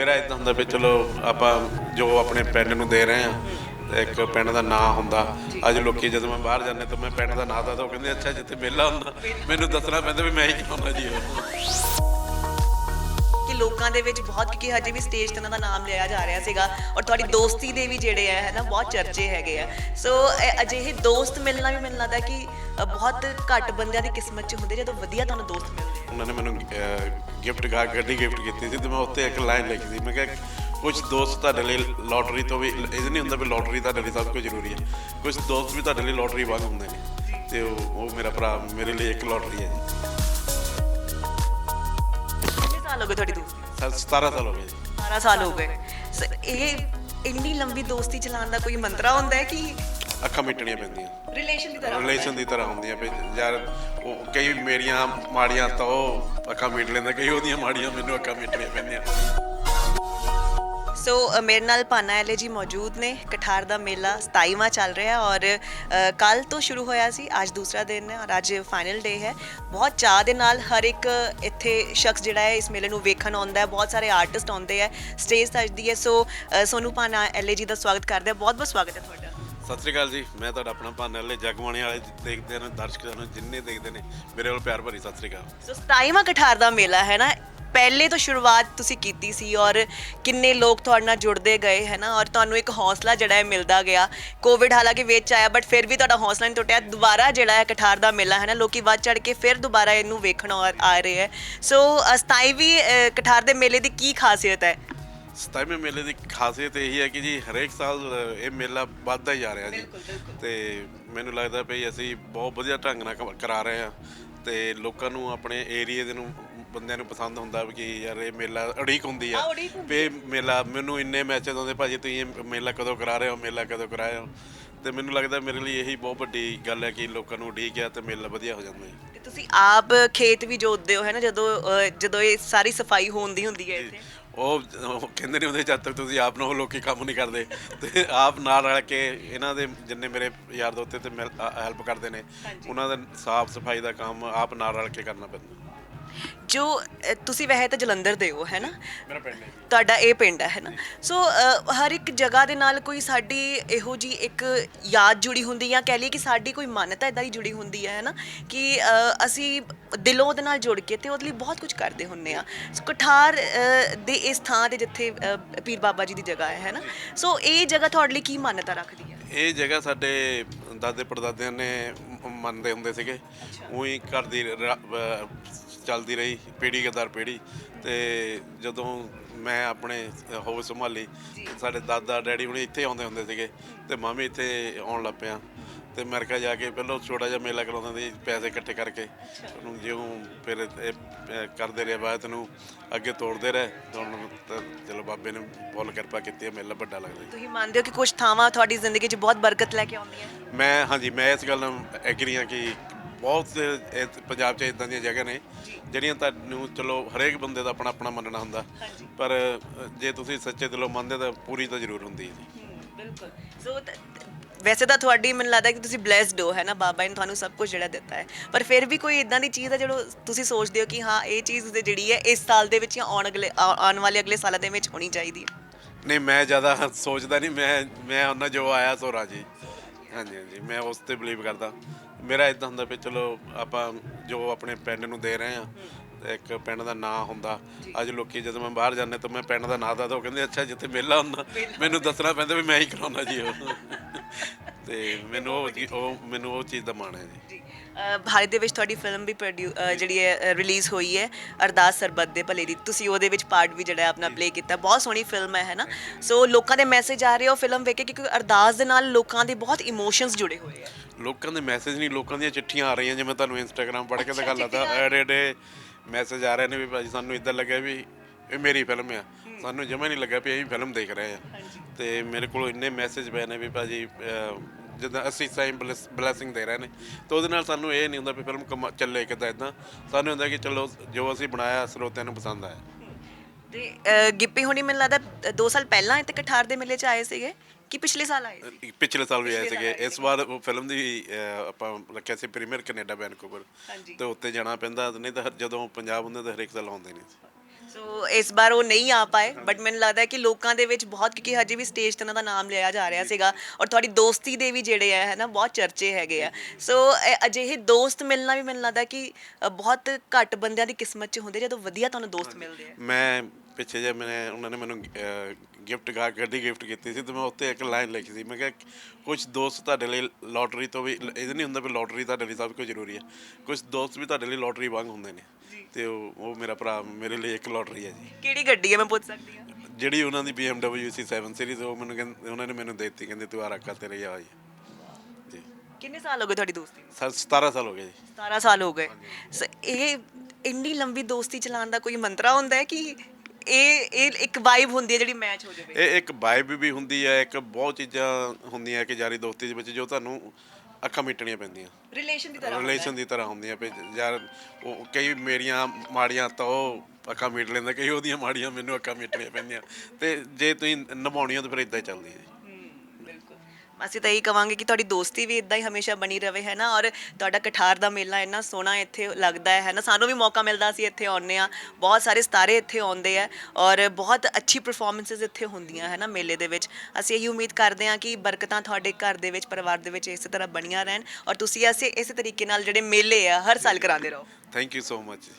ਮੇਰਾ ਇਦਾਂ ਹੁੰਦਾ ਵੀ ਚਲੋ ਆਪਾਂ ਜੋ ਆਪਣੇ ਪਿੰਡ ਨੂੰ ਦੇ ਰਹੇ ਆ ਇੱਕ ਪਿੰਡ ਦਾ ਨਾਂ ਹੁੰਦਾ। ਅੱਜ ਲੋਕੀ ਜਦੋਂ ਮੈਂ ਬਾਹਰ ਜਾਂਦੇ ਤਾਂ ਮੈਂ ਪਿੰਡ ਦਾ ਨਾਂ ਦੱਸਦਾ, ਉਹ ਕਹਿੰਦੇ, ਅੱਛਾ, ਜਿੱਥੇ ਮੇਲਾ ਹੁੰਦਾ, ਮੈਨੂੰ ਦੱਸਣਾ ਪੈਂਦਾ ਵੀ ਮੈਂ ਹੀ ਕਰਾਉਣਾ ਜੀ ਲੋਕਾਂ ਦੇ ਵਿੱਚ ਬਹੁਤ ਕਿਉਂਕਿ ਹਜੇ ਵੀ ਸਟੇਜ ਤੇ ਉਹਨਾਂ ਦਾ ਨਾਮ ਲਿਆ ਜਾ ਰਿਹਾ ਸੀਗਾ ਔਰ ਤੁਹਾਡੀ ਦੋਸਤੀ ਦੇ ਵੀ ਜਿਹੜੇ ਆ ਹੈ ਨਾ ਬਹੁਤ ਚਰਚੇ ਹੈਗੇ ਆ। ਸੋ ਇਹ ਅਜਿਹੇ ਦੋਸਤ ਮਿਲਣਾ ਵੀ ਮੈਨੂੰ ਲੱਗਦਾ ਕਿ ਬਹੁਤ ਘੱਟ ਬੰਦਿਆਂ ਦੀ ਕਿਸਮਤ 'ਚ ਹੁੰਦੇ ਜਦੋਂ ਵਧੀਆ ਤੁਹਾਨੂੰ ਦੋਸਤ ਮਿਲਦੇ ਉਹਨਾਂ ਨੇ ਮੈਨੂੰ ਗਿਫਟ ਗਾ ਗੱਡੀ ਗਿਫਟ ਕੀਤੀ ਸੀ ਤੇ ਮੈਂ ਉੱਤੇ ਇੱਕ ਲਾਈਨ ਲਿਖੀ ਸੀ। ਮੈਂ ਕਿਹਾ ਕੁਝ ਦੋਸਤ ਤੁਹਾਡੇ ਲਈ ਲੋਟਰੀ ਤੋਂ ਵੀ ਇਹ ਨਹੀਂ ਹੁੰਦਾ ਵੀ ਲੋਟਰੀ ਤੁਹਾਡੇ ਲਈ ਸਭ ਕੁਝ ਜ਼ਰੂਰੀ ਹੈ ਕੁਝ ਦੋਸਤ ਵੀ ਤੁਹਾਡੇ ਲਈ ਲੋਟਰੀ ਵਾਂਗ ਹੁੰਦੇ ਨੇ। ਤੇ ਉਹ ਉਹ ਮੇਰਾ ਭਰਾ ਮੇਰੇ ਲਈ ਇੱਕ ਲੋਟਰੀ ਹੈ ਜੀ। ਕਿੰਨੇ ਸਾਲ ਹੋ ਗਏ ਤੁਹਾਡੀ ਦੋਸਤੀ? ਸਰ 17 ਸਾਲ ਹੋ ਗਏ। ਜੀ 12 ਸਾਲ ਹੋ ਗਏ। ਸੋ ਇਹ ਇੰਨੀ ਲੰਬੀ ਦੋਸਤੀ ਚਲਾਉਣ ਦਾ ਕੋਈ ਮੰਤਰਾ ਹੁੰਦਾ ਹੈ ਕਿ ਅੱਖਾਂ ਮਿਟਣੀਆਂ ਪੈਂਦੀਆਂ। ਰਿਲੇਸ਼ਨ ਦੀ ਤਰ੍ਹਾਂ ਰਿਲੇਸ਼ਨ ਦੀ ਤਰ੍ਹਾਂ ਹੁੰਦੀਆਂ ਵੀ ਯਾਰ ਉਹ ਕਈ ਮੇਰੀਆਂ ਮਾੜੀਆਂ ਤਾਂ ਉਹ ਅੱਖਾਂ ਮੀਟ ਲੈਂਦਾ ਕਈ ਉਹਦੀਆਂ ਮਾੜੀਆਂ ਮੈਨੂੰ ਅੱਖਾਂ ਮੀਟਣੀਆਂ ਪੈਂਦੀਆਂ। ਸੋ ਅ, ਮੇਰੇ ਨਾਲ ਪਾਨਾ ਐਲੇ ਜੀ ਮੌਜੂਦ ਨੇ। ਕਠਾਰ ਦਾ ਮੇਲਾ 27ਵਾਂ ਚੱਲ ਰਿਹਾ ਔਰ ਕੱਲ ਤੋਂ ਸ਼ੁਰੂ ਹੋਇਆ ਸੀ। ਅੱਜ ਦੂਸਰਾ ਦਿਨ ਹੈ ਔਰ ਅੱਜ ਫਾਈਨਲ ਡੇ ਹੈ। ਬਹੁਤ ਚਾਹ ਦੇ ਨਾਲ ਹਰ ਇੱਕ ਇੱਥੇ ਸ਼ਖਸ ਜਿਹੜਾ ਹੈ ਇਸ ਮੇਲੇ ਨੂੰ ਵੇਖਣ ਆਉਂਦਾ ਹੈ। ਬਹੁਤ ਸਾਰੇ ਆਰਟਿਸਟ ਆਉਂਦੇ ਹੈ ਸਟੇਜ ਸਜਦੀ ਹੈ। ਸੋ ਅ, ਸੋਨੂ ਪਾਨਾ ਐਲੇ ਜੀ ਦਾ ਸਵਾਗਤ ਕਰਦੇ ਹਾਂ। ਬਹੁਤ ਬਹੁਤ ਸਵਾਗਤ ਹੈ ਤੁਹਾਡਾ। ਸਤਿ ਸ੍ਰੀ ਅਕਾਲ ਜੀ। ਮੈਂ ਤੁਹਾਡਾ ਆਪਣਾ ਭਾਨੇ ਵਾਲੇ ਜਗਬਾਣੀ ਵਾਲੇ ਦੇਖਦੇ ਨੇ ਦਰਸ਼ਕਾਂ ਨੂੰ ਜਿੰਨੇ ਦੇਖਦੇ ਨੇ ਮੇਰੇ ਵੱਲ ਪਿਆਰ ਭਰੀ ਸਤਿ ਸ੍ਰੀ ਅਕਾਲ। ਸੋ 27ਵਾਂ ਕਠਾਰ ਦਾ ਮੇਲਾ ਹੈ ਨਾ। ਪਹਿਲੇ ਤੋਂ ਸ਼ੁਰੂਆਤ ਤੁਸੀਂ ਕੀਤੀ ਸੀ ਔਰ ਕਿੰਨੇ ਲੋਕ ਤੁਹਾਡੇ ਨਾਲ ਜੁੜਦੇ ਗਏ ਹੈ ਨਾ? ਔਰ ਤੁਹਾਨੂੰ ਇੱਕ ਹੌਸਲਾ ਜਿਹੜਾ ਹੈ ਮਿਲਦਾ ਗਿਆ। ਕੋਵਿਡ ਹਾਲਾਂਕਿ ਵਿੱਚ ਆਇਆ ਬਟ ਫਿਰ ਵੀ ਤੁਹਾਡਾ ਹੌਸਲਾ ਨਹੀਂ ਟੁੱਟਿਆ। ਦੁਬਾਰਾ ਜਿਹੜਾ ਹੈ ਕਠਾਰ ਦਾ ਮੇਲਾ ਹੈ ਨਾ? ਲੋਕੀ ਵੱਧ ਚੜ ਕੇ ਫਿਰ ਦੁਬਾਰਾ ਇਹਨੂੰ ਵੇਖਣ ਆ ਆ ਰਹੇ ਹੈ। ਸੋ 27ਵੀਂ ਅ, ਕਠਾਰ ਦੇ ਮੇਲੇ ਦੀ ਕੀ ਖਾਸੀਅਤ ਹੈ? ਸਤਾਈਵੇਂ ਮੇਲੇ ਦੀ ਖਾਸੀਅਤ ਇਹ ਹੈ ਕਿ ਜੀ ਹਰੇਕ ਸਾਲ ਇਹ ਮੇਲਾ ਵੱਧਦਾ ਜਾ ਰਿਹਾ ਜੀ। ਤੇ ਮੈਨੂੰ ਲੱਗਦਾ ਵੀ ਅਸੀਂ ਬਹੁਤ ਵਧੀਆ ਢੰਗ ਨਾਲ ਕਰਾ ਰਹੇ ਹਾਂ। ਤੇ ਲੋਕਾਂ ਨੂੰ ਆਪਣੇ ਏਰੀਏ ਦੇ ਨੂੰ ਬੰਦਿਆਂ ਨੂੰ ਪਸੰਦ ਹੁੰਦਾ ਵੀ ਕਿ ਯਾਰ ਇਹ ਮੇਲਾ ਉਡੀਕ ਹੁੰਦੀ ਆ। ਹਾਂ, ਉਡੀਕ ਹੁੰਦੀ ਵੀ ਮੇਲਾ ਮੈਨੂੰ ਇੰਨੇ ਮੈਸੇਜ ਆਉਂਦੇ ਭਾਜੀ ਤੁਸੀਂ ਇਹ ਮੇਲਾ ਕਦੋਂ ਕਰਾ ਰਹੇ ਹੋ ਮੇਲਾ ਕਦੋਂ ਕਰਾ ਰਹੇ ਹੋ? ਤੇ ਮੈਨੂੰ ਲੱਗਦਾ ਮੇਰੇ ਲਈ ਇਹੀ ਬਹੁਤ ਵੱਡੀ ਗੱਲ ਹੈ ਕਿ ਲੋਕਾਂ ਨੂੰ ਉਡੀਕ ਆ ਤੇ ਮੇਲਾ ਵਧੀਆ ਹੋ ਜਾਂਦਾ ਹੈ। ਤੇ ਤੁਸੀਂ ਆਪ ਖੇਤ ਵੀ ਜੋਤਦੇ ਹੋ ਹੈ ਨਾ? ਜਦੋਂ ਜਦੋਂ ਇਹ ਸਾਰੀ ਸਫ਼ਾਈ ਹੋਣਦੀ ਹੁੰਦੀ ਹੈ ਇੱਥੇ। ਉਹ ਉਹ ਕਹਿੰਦੇ ਨੇ ਉਹਦੇ ਜਦ ਤੱਕ ਤੁਸੀਂ ਆਪ ਨਾ ਹੋ ਲੋਕੀ ਕੰਮ ਨਹੀਂ ਕਰਦੇ। ਤੇ ਆਪ ਨਾਲ ਰਲ ਕੇ ਇਹਨਾਂ ਦੇ ਜਿੰਨੇ ਮੇਰੇ ਯਾਰ ਦੋਸਤ ਤੇ ਹੈਲਪ ਕਰਦੇ ਨੇ ਉਹਨਾਂ ਦਾ ਸਾਫ਼ ਸਫ਼ਾਈ ਦਾ ਕੰਮ ਆਪ ਨਾਲ ਰਲ ਕੇ ਕਰਨਾ ਪੈਂਦਾ। ਜੋ ਅ, ਤੁਸੀਂ ਵੈਸੇ ਤਾਂ ਜਲੰਧਰ ਦੇ ਹੋ ਹੈ ਨਾ ਮੇਰਾ ਪਿੰਡ ਹੈ ਜੀ। ਤੁਹਾਡਾ ਇਹ ਪਿੰਡ ਹੈ ਹੈ ਨਾ ਸੋ ਅ, ਹਰ ਇੱਕ ਜਗ੍ਹਾ ਦੇ ਨਾਲ ਕੋਈ ਸਾਡੀ ਇਹੋ ਜੀ ਇੱਕ ਯਾਦ ਜੁੜੀ ਹੁੰਦੀ ਜਾਂ ਕਹਿ ਲਈਏ ਕਿ ਸਾਡੀ ਕੋਈ ਮਾਨਤਾ ਇਦਾਂ ਦੀ ਜੁੜੀ ਹੁੰਦੀ ਹੈ ਹੈ ਨਾ ਕਿ ਅ, ਅਸੀਂ ਦਿਲੋਂ ਉਹਦੇ ਨਾਲ ਜੁੜ ਕੇ ਤੇ ਉਹਦੇ ਲਈ ਬਹੁਤ ਕੁਝ ਕਰਦੇ ਹੁੰਨੇ ਆ। ਸੋ ਕਠਾਰ ਅ, ਦੇ ਇਸ ਥਾਂ ਤੇ ਜਿੱਥੇ ਅ, ਪੀਰ ਬਾਬਾ ਜੀ ਦੀ ਜਗ੍ਹਾ ਹੈ ਹੈ ਨਾ ਸੋ ਇਹ ਜਗ੍ਹਾ ਤੁਹਾਡੇ ਲਈ ਕੀ ਮਾਨਤਾ ਰੱਖਦੀ ਹੈ? ਇਹ ਜਗ੍ਹਾ ਸਾਡੇ ਦਾਦੇ ਪੜਦਾਦਿਆਂ ਨੇ ਮ- ਮੰਨਦੇ ਹੁੰਦੇ ਸੀਗੇ। ਉਹੀ ਘਰ ਦੀ ਰ- ਅਹ ਚੱਲਦੀ ਰਹੀ ਪੀੜ੍ਹੀ ਕੇ ਦਰ ਪੀੜ੍ਹੀ ਤੇ ਜਦੋਂ ਮੈਂ ਆਪਣੇ ਹੋਸ਼ ਸੰਭਾਲੀ ਸਾਡੇ ਦਾਦਾ ਡੈਡੀ ਹੁਣੇ ਇੱਥੇ ਆਉਂਦੇ ਹੁੰਦੇ ਸੀਗੇ ਤੇ ਮੈਂ ਵੀ ਇੱਥੇ ਆਉਣ ਲੱਗ ਪਿਆ। ਤੇ ਅਮਰੀਕਾ ਜਾ ਕੇ ਪਹਿਲਾਂ ਛੋਟਾ ਜਿਹਾ ਮੇਲਾ ਕਰਾਉਂਦੇ ਸੀ ਪੈਸੇ ਇਕੱਠੇ ਕਰਕੇ। ਉਹਨੂੰ ਜਿਉਂ ਫਿਰ ਕਰਦੇ ਰਹੇ ਬਾਅਦ ਨੂੰ ਅੱਗੇ ਤੋੜਦੇ ਰਹੇ। ਹੁਣ ਚਲੋ ਬਾਬੇ ਨੇ ਫੁੱਲ ਕਿਰਪਾ ਕੀਤੀ ਹੈ ਮੇਲਾ ਵੱਡਾ ਲੱਗਦਾ ਤੁਸੀਂ ਮੰਨਦੇ ਹੋ ਕਿ ਕੁਝ ਥਾਵਾਂ ਤੁਹਾਡੀ ਜ਼ਿੰਦਗੀ 'ਚ ਬਹੁਤ ਬਰਕਤ ਲੈ ਕੇ ਆਉਂਦੀਆਂ? ਮੈਂ ਹਾਂਜੀ ਮੈਂ ਇਸ ਗੱਲ ਨਾਲ ਐਗਰੀ ਹਾਂ ਕਿ ਬਹੁਤ ਇਹ ਪੰਜਾਬ 'ਚ ਇਦਾਂ ਦੀਆਂ ਜਗ੍ਹਾ ਨੇ ਜਿਹੜੀਆਂ ਤੁਹਾਨੂੰ ਚਲੋ ਹਰੇਕ ਬੰਦੇ ਦਾ ਆਪਣਾ ਆਪਣਾ ਮੰਨਣਾ ਹੁੰਦਾ। ਪਰ ਜੇ ਤੁਸੀਂ ਸੱਚੇ ਦਿਲੋਂ ਮੰਨਦੇ ਤਾਂ ਪੂਰੀ ਤਾਂ ਜ਼ਰੂਰ ਹੁੰਦੀ ਹੈ ਜੀ। ਬਿਲਕੁਲ। ਸੋ ਤ- ਵੈਸੇ ਤਾਂ ਤੁਹਾਡੀ ਮੈਨੂੰ ਲੱਗਦਾ ਕਿ ਤੁਸੀਂ ਬlesed ਹੋ ਹੈ ਨਾ? ਬਾਬਾ ਨੇ ਤੁਹਾਨੂੰ ਸਭ ਕੁਝ ਜਿਹੜਾ ਦਿੱਤਾ ਹੈ। ਪਰ ਫਿਰ ਵੀ ਕੋਈ ਇਦਾਂ ਦੀ ਚੀਜ਼ ਹੈ ਜਿਹੜਾ ਤੁਸੀਂ ਸੋਚਦੇ ਹੋ ਕਿ ਹਾਂ ਇਹ ਚੀਜ਼ ਤੇ ਜਿਹੜੀ ਹੈ ਇਸ ਸਾਲ ਦੇ ਵਿੱਚ ਜਾਂ ਆਉਣ ਅਗਲੇ ਆਉਣ ਵਾਲੇ ਅਗਲੇ ਸਾਲਾਂ ਦੇ ਵਿੱਚ ਹੋਣੀ ਚਾਹੀਦੀ ਹੈ? ਨਹੀਂ ਮੈਂ ਜ਼ਿਆਦਾ ਸੋਚਦਾ ਨਹੀਂ। ਮੈਂ ਮੈਂ ਉਹਨਾਂ ਜੋ ਆਇਆ ਸੋ ਰਾਜੀ। ਹਾਂਜੀ ਹਾਂਜੀ। ਮੈਂ ਉਸ ਤੇ ਬਲੀਵ ਕਰਦਾ। ਮੇਰਾ ਇਦਾਂ ਹੁੰਦਾ ਵੀ ਚਲੋ ਆਪਾਂ ਜੋ ਆਪਣੇ ਪਿੰਡ ਨੂੰ ਦੇ ਰਹੇ ਆ ਇੱਕ ਪਿੰਡ ਦਾ ਨਾਂ ਹੁੰਦਾ। ਅੱਜ ਲੋਕੀ ਜਦੋਂ ਮੈਂ ਬਾਹਰ ਜਾਂਦੇ ਤਾਂ ਮੈਂ ਪਿੰਡ ਦਾ ਨਾਂ ਦੱਸਦਾ, ਉਹ ਕਹਿੰਦੇ, ਅੱਛਾ, ਜਿੱਥੇ ਮੇਲਾ ਹੁੰਦਾ, ਮੈਨੂੰ ਦੱਸਣਾ ਪੈਂਦਾ ਵੀ ਮੈਂ ਹੀ ਕਰਾਉਣਾ ਜੀ ਉਹ। ਤੇ ਮੈਨੂੰ ਉਹ ਉਹ ਮੈਨੂੰ ਉਹ ਚੀਜ਼ ਦਾ ਮਾਣ ਹੈ ਜੀ। ਅ, ਭਾਰਤ ਦੇ ਵਿੱਚ ਤੁਹਾਡੀ ਫਿਲਮ ਵੀ ਪ੍ਰੋਡਿਊ ਜਿਹੜੀ ਹੈ ਰਿਲੀਜ਼ ਹੋਈ ਹੈ ਅਰਦਾਸ ਸਰਬੱਤ ਦੇ ਭਲੇ ਦੀ। ਤੁਸੀਂ ਉਹਦੇ ਵਿੱਚ ਪਾਰਟ ਵੀ ਜਿਹੜਾ ਹੈ ਆਪਣਾ ਪਲੇ ਕੀਤਾ। ਬਹੁਤ ਸੋਹਣੀ ਫਿਲਮ ਹੈ ਹੈ ਨਾ? ਸੋ ਲੋਕਾਂ ਦੇ ਮੈਸੇਜ ਆ ਰਹੇ ਉਹ ਫਿਲਮ ਵੇਖ ਕੇ ਕਿਉਂਕਿ ਅਰਦਾਸ ਦੇ ਨਾਲ ਲੋਕਾਂ ਦੇ ਬਹੁਤ ਇਮੋਸ਼ਨਸ ਜੁੜੇ ਹੋਏ ਆ। ਲੋਕਾਂ ਦੇ ਮੈਸੇਜ ਨਹੀਂ ਲੋਕਾਂ ਦੀਆਂ ਚਿੱਠੀਆਂ ਆ ਰਹੀਆਂ ਜਿਵੇਂ ਤੁਹਾਨੂੰ ਇੰਸਟਾਗ੍ਰam ਪੜ੍ਹ ਕੇ ਦਿਖਾ ਲਾਤਾ ਐਡੇ ਐਡੇ ਮੈਸੇਜ ਆ ਰਹੇ ਨੇ ਵੀ ਭਾਜੀ ਸਾਨੂੰ ਇਦਾਂ ਲੱਗਿਆ ਵੀ ਇਹ ਮੇਰੀ ਫਿਲਮ ਆ। ਸਾਨੂੰ ਜਮਾ ਨਹੀਂ ਲੱਗਾ ਵੀ ਅਸੀਂ ਫਿਲਮ ਦੇਖ ਰਹੇ ਆ ਤੇ ਮੇਰੇ ਕੋਲ ਇੰਨੇ ਮੈਸੇਜ ਪਏ ਨੇ ਵੀ ਭਾਜੀ ਅਹ, ਜਿੱਦਾਂ ਅਸੀਂ ਸਾਈਂ ਬਲੇਸਿੰਗ ਦੇ ਰਹੇ ਨੇ। ਤਾਂ ਉਹਦੇ ਨਾਲ ਸਾਨੂੰ ਇਹ ਨਹੀਂ ਹੁੰਦਾ ਵੀ ਫਿਲਮ ਕਮਾ- ਚੱਲੇ ਕਿੱਦਾਂ ਇਦਾਂ ਸਾਨੂੰ ਹੁੰਦਾ ਕਿ ਚਲੋ ਜੋ ਅਸੀਂ ਬਣਾਇਆ ਸਰੋਤਿਆਂ ਨੂੰ ਪਸੰਦ ਆਇਆ। ਤੇ ਗਿੱਪੀ ਹੁਣੀ ਮੈਨੂੰ ਲੱਗਦਾ 2 ਸਾਲ ਪਹਿਲਾਂ ਇੱਥੇ ਕਠਾਰ ਦੇ ਮੇਲੇ 'ਚ ਆਏ ਸੀਗੇ ਕਿ ਪਿਛਲੇ ਸਾਲ ਆਏ ਸੀ? ਪਿਛਲੇ ਸਾਲ ਵੀ ਆਏ ਸੀਗੇ। ਇਸ ਵਾਰ ਉਹ ਫਿਲਮ ਦੀ ਆਪਾਂ ਰੱਖਿਆ ਸੀ ਪ੍ਰੀਮੀਅਰ ਕੈਨੇਡਾ ਵੈਨਕੂਵਰ। ਤੇ ਉੱਤੇ ਜਾਣਾ ਪੈਂਦਾ ਨਹੀਂ ਤਾਂ ਜਦੋਂ ਪੰਜਾਬ ਹੁੰਦੇ ਤਾਂ ਹਰੇਕ ਸਾਲ ਆਉਂਦੇ ਨੇ ਸੋ ਇਸ ਵਾਰ ਉਹ ਨਹੀਂ ਆ ਪਾਏ ਬਟ ਮੈਨੂੰ ਲੱਗਦਾ ਹੈ ਕਿ ਲੋਕਾਂ ਦੇ ਵਿੱਚ ਬਹੁਤ ਕਿਉਂਕਿ ਹਜੇ ਵੀ ਸਟੇਜ ਤੇ ਉਹਨਾਂ ਦਾ ਨਾਮ ਲਿਆ ਜਾ ਰਿਹਾ ਸੀਗਾ ਔਰ ਤੁਹਾਡੀ ਦੋਸਤੀ ਦੇ ਵੀ ਜਿਹੜੇ ਆ ਹੈ ਨਾ ਬਹੁਤ ਚਰਚੇ ਹੈਗੇ ਆ। ਸੋ ਇਹ ਅਜਿਹੇ ਦੋਸਤ ਮਿਲਣਾ ਵੀ ਮੈਨੂੰ ਲੱਗਦਾ ਕਿ ਅ, ਬਹੁਤ ਘੱਟ ਬੰਦਿਆਂ ਦੀ ਕਿਸਮਤ 'ਚ ਹੁੰਦੇ ਜਦੋਂ ਵਧੀਆ ਤੁਹਾਨੂੰ ਦੋਸਤ ਮਿਲਦੇ ਆ। ਮੈਂ ਪਿੱਛੇ ਜੇ ਮੈਂ ਉਹਨਾਂ ਨੇ ਮੈਨੂੰ ਗਿਫਟ ਗਾ ਗੱਡੀ ਗਿਫਟ ਕੀਤੀ ਸੀ ਤੇ ਮੈਂ ਉੱਤੇ ਇੱਕ ਲਾਈਨ ਲਿਖੀ ਸੀ। ਮੈਂ ਕਿਹਾ ਕੁਝ ਦੋਸਤ ਤੁਹਾਡੇ ਲਈ ਲੋਟਰੀ ਤੋਂ ਵੀ ਇਹ ਨਹੀਂ ਹੁੰਦਾ ਵੀ ਲੋਟਰੀ ਤੁਹਾਡੇ ਲਈ ਸਭ ਕੁਝ ਜ਼ਰੂਰੀ ਹੈ। ਕੁਝ ਦੋਸਤ ਵੀ ਤੁਹਾਡੇ ਲਈ ਲੋਟਰੀ ਵਾਂਗ ਹੁੰਦੇ ਨੇ। ਤੇ ਉਹ ਉਹ ਮੇਰਾ ਭਰਾ ਮੇਰੇ ਲਈ ਇੱਕ ਲੋਟਰੀ ਹੈ ਜੀ। ਕਿਹੜੀ ਗੱਡੀ ਹੈ ਮੈਂ ਪੁੱਛ ਸਕਦੀ ਹਾਂ? ਜਿਹੜੀ ਉਹਨਾਂ ਦੀ BMW ਸੀ 7 ਸੀਰੀਜ਼ ਉਹ ਮੈਨੂੰ ਕਹਿੰਦੇ ਉਹਨਾਂ ਨੇ ਮੈਨੂੰ ਦੇ ਦਿੱਤੀ ਕਹਿੰਦੇ ਤੂੰ ਆ ਰੱਖਾ ਤੇਰੇ ਆ ਜੀ। ਜੀ। ਕਿੰਨੇ ਸਾਲ ਹੋ ਗਏ ਤੁਹਾਡੀ ਦੋਸਤੀ ਨੂੰ? ਸਰ 17 ਸਾਲ ਹੋ ਗਏ ਜੀ। 17 ਸਾਲ ਹੋ ਗਏ। ਸੋ ਇਹ ਇੰਨੀ ਲੰਬੀ ਦੋਸਤੀ ਚਲਾਉਣ ਦਾ ਕੋਈ ਮੰਤਰਾ ਹੁੰਦਾ ਹੈ ਕਿ ਇਹ ਇਹ ਇੱਕ ਵਾਈਬ ਹੁੰਦੀ ਹੈ ਜਿਹੜੀ ਮੈਚ ਹੋ ਜਾਵੇ। ਇਹ ਇੱਕ ਵਾਈਬ ਵੀ ਹੁੰਦੀ ਹੈ ਇੱਕ ਬਹੁਤ ਚੀਜ਼ਾਂ ਹੁੰਦੀਆਂ ਕਿ ਯਾਰੀ ਦੋਸਤੀ ਦੇ ਵਿੱਚ ਜੋ ਤੁਹਾਨੂੰ ਅੱਖਾਂ ਮੀਟਣੀਆਂ ਪੈਂਦੀਆਂ। ਰਿਲੇਸ਼ਨ ਦੀ ਤਰ੍ਹਾਂ। ਰਿਲੇਸ਼ਨ ਦੀ ਤਰ੍ਹਾਂ ਹੁੰਦੀਆਂ ਵੀ ਯਾਰ ਉਹ ਕਈ ਮੇਰੀਆਂ ਮਾੜੀਆਂ ਤਾਂ ਉਹ ਅੱਖਾਂ ਮੀਟ ਲੈਂਦਾ ਕਈ ਉਹਦੀਆਂ ਮਾੜੀਆਂ ਮੈਨੂੰ ਅੱਖਾਂ ਮੀਟਣੀਆਂ ਪੈਂਦੀਆਂ। ਤੇ ਜੇ ਤੁਸੀਂ ਨਿਭਾਉਣੀਆਂ ਤਾਂ ਫਿਰ ਇਦਾਂ ਹੀ ਚੱਲਦੀ ਹੈ ਜੀ ਅਸੀਂ ਤਾਂ ਇਹੀ ਕਵਾਂਗੇ ਕਿ ਤੁਹਾਡੀ ਦੋਸਤੀ ਵੀ ਇਦਾਂ ਹੀ ਹਮੇਸ਼ਾ ਬਣੀ ਰਵੇ, ਹੈ ਨਾ? ਔਰ ਤੁਹਾਡਾ ਕਠਾਰ ਦਾ ਮੇਲਾ ਇੰਨਾ ਸੋਹਣਾ ਇੱਥੇ ਲੱਗਦਾ ਹੈ ਹੈ ਨਾ? ਸਾਨੂੰ ਵੀ ਮੌਕਾ ਮਿਲਦਾ ਅਸੀਂ ਇੱਥੇ ਆਉਂਦੇ ਆ ਬਹੁਤ ਸਾਰੇ ਸਤਾਰੇ ਇੱਥੇ ਆਉਂਦੇ ਆ ਔਰ ਬਹੁਤ ਅੱਛੀ ਪਰਫਾਰਮੈਂਸਸ ਇੱਥੇ ਹੁੰਦੀਆਂ, ਹੈ ਨਾ, ਮੇਲੇ ਦੇ ਵਿੱਚ। ਅਸੀਂ ਇਹੀ ਉਮੀਦ ਕਰਦੇ ਹਾਂ ਕਿ ਬਰਕਤਾਂ ਤੁਹਾਡੇ ਘਰ ਦੇ ਵਿੱਚ, ਪਰਿਵਾਰ ਦੇ ਵਿੱਚ ਇਸੇ ਤਰ੍ਹਾਂ ਬਣੀਆਂ ਰਹਿਣ। ਔਰ ਤੁਸੀਂ ਐਸੇ, ਇਸੇ ਤਰੀਕੇ ਨਾਲ ਜਿਹੜੇ ਮੇਲੇ ਆ, ਹਰ ਸਾਲ ਕਰਾਉਂਦੇ ਰਹੋ। Thank you so much